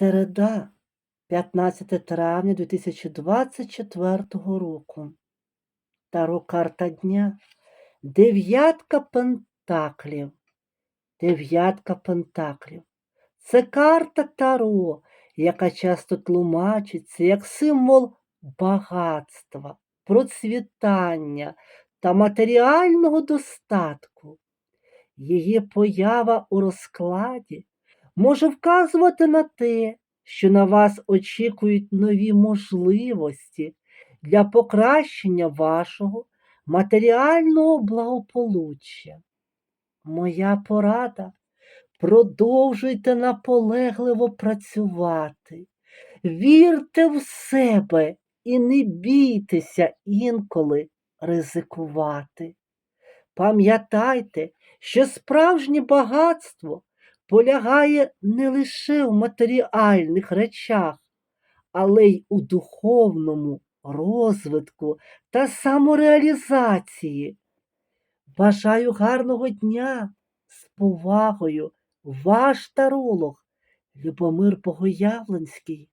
Середа, 15 травня 2024 року. Таро карта дня. Дев'ятка пентаклів. Дев'ятка пентаклів. Це карта Таро, яка часто тлумачиться як символ багатства, процвітання та матеріального достатку. Її поява у розкладі може вказувати на те, що на вас очікують нові можливості для покращення вашого матеріального благополуччя. Моя порада продовжуйте наполегливо працювати, вірте в себе і не бійтеся інколи ризикувати. Пам'ятайте, що справжнє багатство полягає не лише в матеріальних речах, але й у духовному розвитку та самореалізації. Бажаю гарного дня з повагою, ваш таролог Любомир Богоявленський.